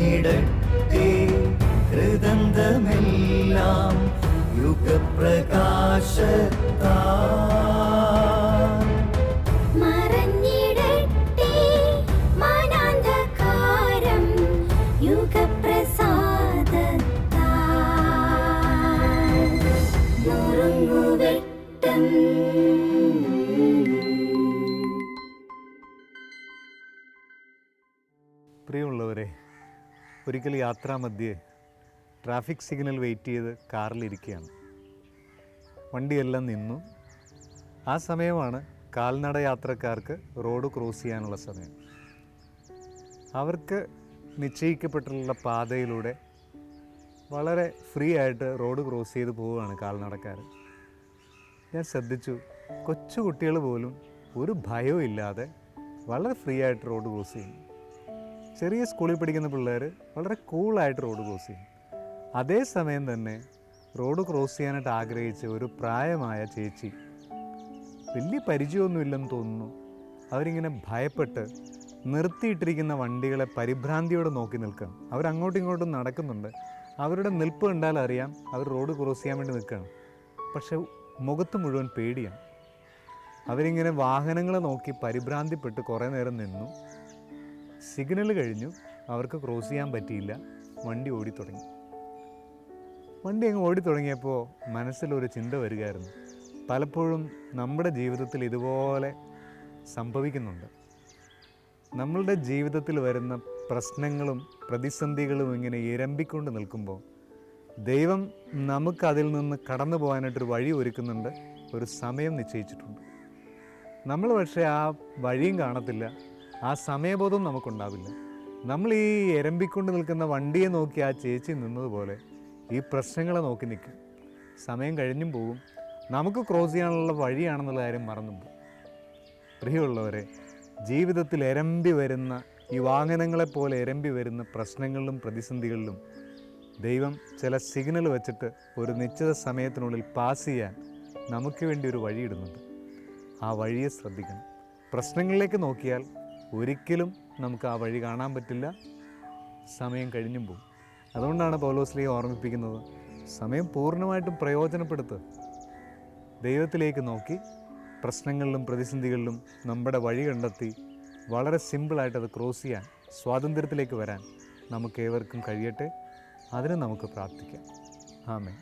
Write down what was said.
ഇറങ്ങിടട്ടെ ഹൃദന്തമെല്ലാം യുഗപ്രകാശത്താ പ്രിയമുള്ളവരെ ഒരിക്കൽ യാത്രാമധ്യേ ട്രാഫിക് സിഗ്നൽ വെയിറ്റ് ചെയ്ത് കാറിലിരിക്കുകയാണ്. വണ്ടിയെല്ലാം നിന്നു. ആ സമയമാണ് കാൽനട യാത്രക്കാർക്ക് റോഡ് ക്രോസ് ചെയ്യാനുള്ള സമയം. അവർക്ക് നിശ്ചയിക്കപ്പെട്ടിട്ടുള്ള പാതയിലൂടെ വളരെ ഫ്രീ ആയിട്ട് റോഡ് ക്രോസ് ചെയ്ത് പോവുകയാണ് കാൽനടക്കാർ ഞാൻ ശ്രദ്ധിച്ചു കൊച്ചു കുട്ടികൾ പോലും ഒരു ഭയവും ഇല്ലാതെ വളരെ ഫ്രീ ആയിട്ട് റോഡ് ക്രോസ് ചെയ്യും ചെറിയ സ്കൂളിൽ പഠിക്കുന്ന പിള്ളേർ വളരെ കൂളായിട്ട് റോഡ് ക്രോസ് ചെയ്യും. അതേസമയം തന്നെ റോഡ് ക്രോസ് ചെയ്യാനായിട്ട് ആഗ്രഹിച്ച ഒരു പ്രായമായ ചേച്ചി വലിയ പരിചയമൊന്നുമില്ലെന്ന് തോന്നുന്നു. അവരിങ്ങനെ ഭയപ്പെട്ട് നിർത്തിയിട്ടിരിക്കുന്ന വണ്ടികളെ പരിഭ്രാന്തിയോടെ നോക്കി നിൽക്കുകയാണ്. അവരങ്ങോട്ടും ഇങ്ങോട്ടും നടക്കുന്നുണ്ട്. അവരുടെ നിൽപ്പ് കണ്ടാൽ അറിയാം അവർ റോഡ് ക്രോസ് ചെയ്യാൻ വേണ്ടി നിൽക്കുകയാണ്. പക്ഷെ മുഖത്ത് മുഴുവൻ പേടിയാണ്. അവരിങ്ങനെ വാഹനങ്ങളെ നോക്കി പരിഭ്രാന്തിപ്പെട്ട് കുറേ നേരം നിന്നു. സിഗ്നൽ കഴിഞ്ഞു. അവർക്ക് ക്രോസ് ചെയ്യാൻ പറ്റിയില്ല. വണ്ടി ഓടിത്തുടങ്ങി വണ്ടി അങ്ങ് ഓടിത്തുടങ്ങിയപ്പോൾ മനസ്സിലൊരു ചിന്ത വരികയായിരുന്നു. പലപ്പോഴും നമ്മുടെ ജീവിതത്തിൽ ഇതുപോലെ സംഭവിക്കുന്നുണ്ട്. നമ്മളുടെ ജീവിതത്തിൽ വരുന്ന പ്രശ്നങ്ങളും പ്രതിസന്ധികളും ഇങ്ങനെ ഇരമ്പിക്കൊണ്ട് നിൽക്കുമ്പോൾ ദൈവം നമുക്കതിൽ നിന്ന് കടന്നു പോകാനായിട്ടൊരു വഴി ഒരുക്കുന്നുണ്ട്. ഒരു സമയം നിശ്ചയിച്ചിട്ടുണ്ട്. നമ്മൾ പക്ഷേ ആ വഴിയും കാണത്തില്ല. ആ സമയബോധം നമുക്കുണ്ടാവില്ല. നമ്മൾ ഈ എരമ്പിക്കൊണ്ട് നിൽക്കുന്ന വണ്ടിയെ നോക്കി ആ ചേച്ചി നിന്നതുപോലെ ഈ പ്രശ്നങ്ങളെ നോക്കി നിൽക്കും. സമയം കഴിഞ്ഞും പോകും. നമുക്ക് ക്രോസ് ചെയ്യാനുള്ള വഴിയാണെന്നുള്ള കാര്യം മറന്നു പോകും. പ്രിയമുള്ളവരെ ജീവിതത്തിൽ എരമ്പി വരുന്ന ഈ വാഹനങ്ങളെപ്പോലെ എരമ്പി വരുന്ന പ്രശ്നങ്ങളിലും പ്രതിസന്ധികളിലും ദൈവം ചില സിഗ്നൽ വെച്ചിട്ട് ഒരു നിശ്ചിത സമയത്തിനുള്ളിൽ പാസ് ചെയ്യാൻ നമുക്ക് വേണ്ടി ഒരു വഴിയിടുന്നുണ്ട്. ആ വഴിയെ ശ്രദ്ധിക്കണം. പ്രശ്നങ്ങളിലേക്ക് നോക്കിയാൽ ഒരിക്കലും നമുക്ക് ആ വഴി കാണാൻ പറ്റില്ല. സമയം കഴിഞ്ഞും പോകും. അതുകൊണ്ടാണ് പൗലോസ്ലിയെ ഓർമ്മിപ്പിക്കുന്നത്. സമയം പൂർണമായിട്ടും പ്രയോജനപ്പെടുത്തുക ദൈവത്തിലേക്ക് നോക്കി പ്രശ്നങ്ങളിലും പ്രതിസന്ധികളിലും നമ്മുടെ വഴി കണ്ടെത്തി വളരെ സിമ്പിളായിട്ട് അത് ക്രോസ് ചെയ്യാൻ സ്വാതന്ത്ര്യത്തിലേക്ക് വരാൻ നമുക്ക് ഏവർക്കും കഴിയട്ടെ. അതിന് നമുക്ക് പ്രാർത്ഥിക്കാം. ആമേ